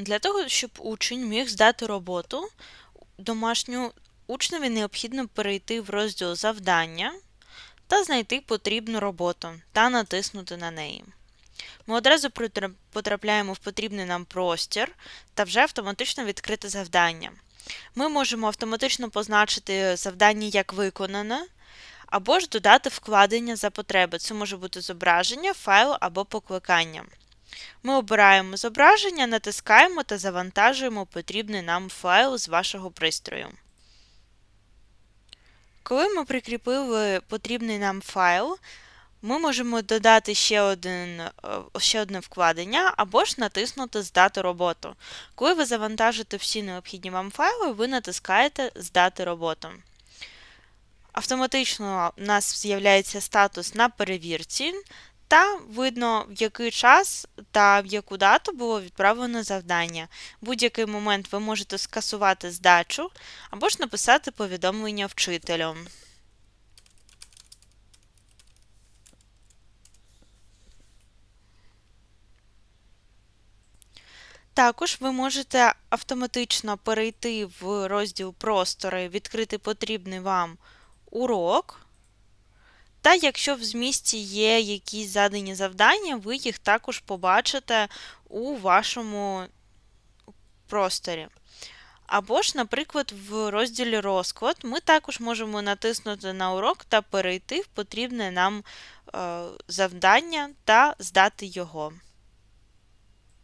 Для того, щоб учень міг здати роботу домашню, учневі необхідно перейти в розділ Завдання та знайти потрібну роботу та натиснути на неї. Ми одразу потрапляємо в потрібний нам простір та вже автоматично відкрити завдання. Ми можемо автоматично позначити завдання як виконане, або ж додати вкладення за потреби. Це може бути зображення, файл або покликання. Ми обираємо зображення, натискаємо та завантажуємо потрібний нам файл з вашого пристрою. Коли ми прикріпили потрібний нам файл, ми можемо додати ще, один, е, ще одне вкладення або ж натиснути Здати роботу. Коли ви завантажите всі необхідні вам файли, ви натискаєте Здати роботу. Автоматично у нас з'являється статус на перевірці, та видно, в який час та в яку дату було відправлено завдання. Будь-який момент ви можете скасувати здачу або ж написати повідомлення вчителю. Також ви можете автоматично перейти в розділ Простори, відкрити потрібний вам урок. Та якщо в змісті є якісь задані завдання, ви їх також побачите у вашому просторі. Або ж, наприклад, в розділі Розклад ми також можемо натиснути на урок та перейти в потрібне нам е, завдання та здати його.